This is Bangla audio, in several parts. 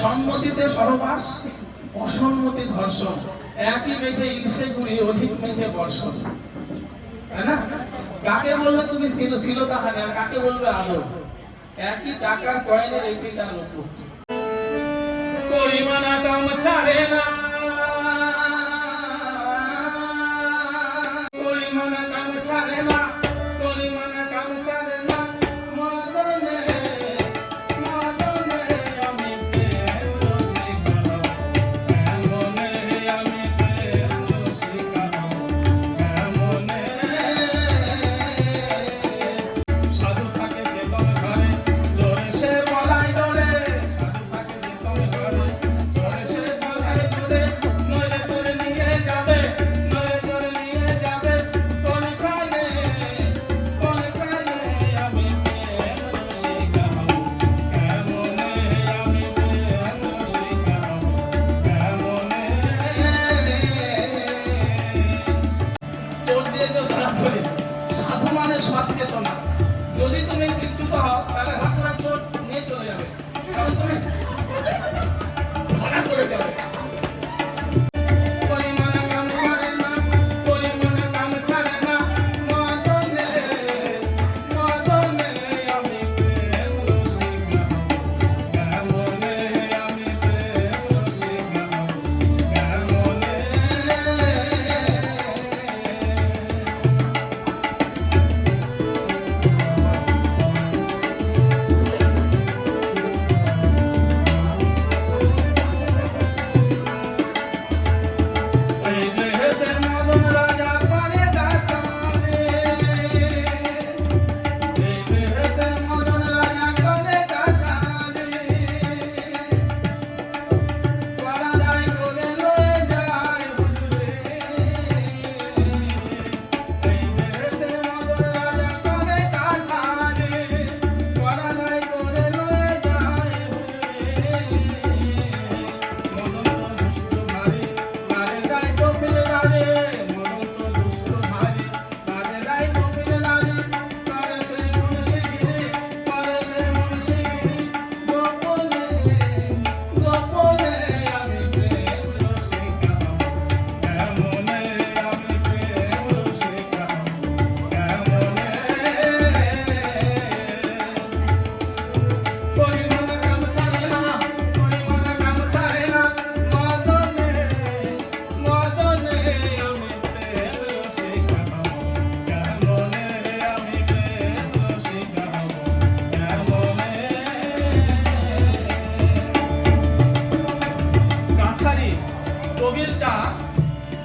সম্মতিতে সহবাস অসম্মতি ধর্ষণ। একই মেঘে ইংসে গুড়ি, অধিক মেঘে বর্ষণ। তাই না? কাকে বলবে তুমি ছিল ছিল তাহানে আর কাকে বলবে আদর একই টাকার কয়েনের একটি টান করিমানা কাম ছাড়ে না।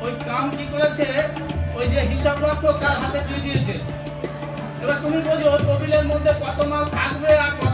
ওই কাম কি করেছে? ওই যে হিসাব রক্ষক তার হাতে দিয়ে দিয়েছে। এবার তুমি বোঝো টেবিলের মধ্যে কত মাল থাকবে আর কত